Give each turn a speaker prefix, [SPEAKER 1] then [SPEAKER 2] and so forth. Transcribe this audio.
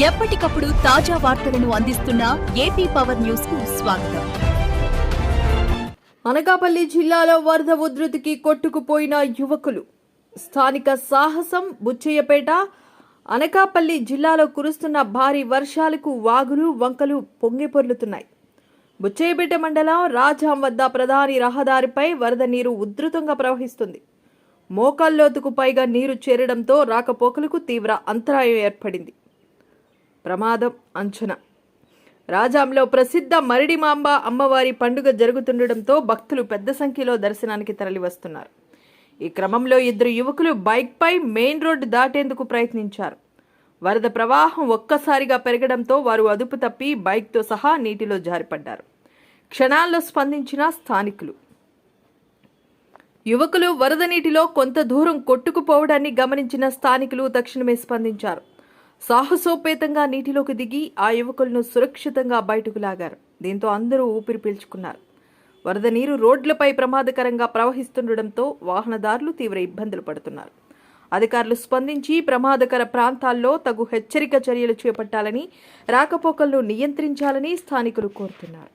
[SPEAKER 1] ఎప్పటికప్పుడు తాజా వార్తలను అందిస్తున్న ఏపీ పవర్ న్యూస్కు స్వాగతం.
[SPEAKER 2] అనకాపల్లి జిల్లాలో వరద ఉధృతికి కొట్టుకుపోయిన యువకులు. స్థానిక సాహసం బుచ్చయ్యపేట అనకాపల్లి జిల్లాలో కురుస్తున్న భారీ వర్షాలకు వాగులు వంకలు పొంగిపొర్లుతున్నాయి బుచ్చయ్యపేట మండలం రాజాం వద్ద ప్రధాని రహదారిపై వరద నీరు ఉధృతంగా ప్రవహిస్తుంది. మోకాల్లోతుకు పైగా నీరు చేరడంతో రాకపోకలకు తీవ్ర అంతరాయం ఏర్పడింది. ప్రమాదం అంచనా. రాజాంలో ప్రసిద్ధ మరిడిమాంబ అమ్మవారి పండుగ జరుగుతుండటంతో భక్తులు పెద్ద సంఖ్యలో దర్శనానికి తరలివస్తున్నారు. ఈ క్రమంలో ఇద్దరు యువకులు బైక్పై మెయిన్ రోడ్డు దాటేందుకు ప్రయత్నించారు. వరద ప్రవాహం ఒక్కసారిగా పెరగడంతో వారు అదుపు తప్పి బైక్తో సహా నీటిలో జారిపడ్డారు. క్షణాల్లో స్పందించిన స్థానికులు. యువకులు వరద నీటిలో కొంత దూరం కొట్టుకుపోవడాన్ని గమనించిన స్థానికులు తక్షణమే స్పందించారు. సాహసోపేతంగా నీటిలోకి దిగి ఆ యువకులను సురక్షితంగా బయటకు లాగారు. దీంతో అందరూ ఊపిరి పీల్చుకున్నారు. వరద నీరు రోడ్లపై ప్రమాదకరంగా ప్రవహిస్తుండటంతో వాహనదారులు తీవ్ర ఇబ్బందులు పడుతున్నారు. అధికారులు స్పందించి ప్రమాదకర ప్రాంతాల్లో తగు హెచ్చరిక చర్యలు చేపట్టాలని రాకపోకలను నియంత్రించాలని స్థానికులు కోరుతున్నారు.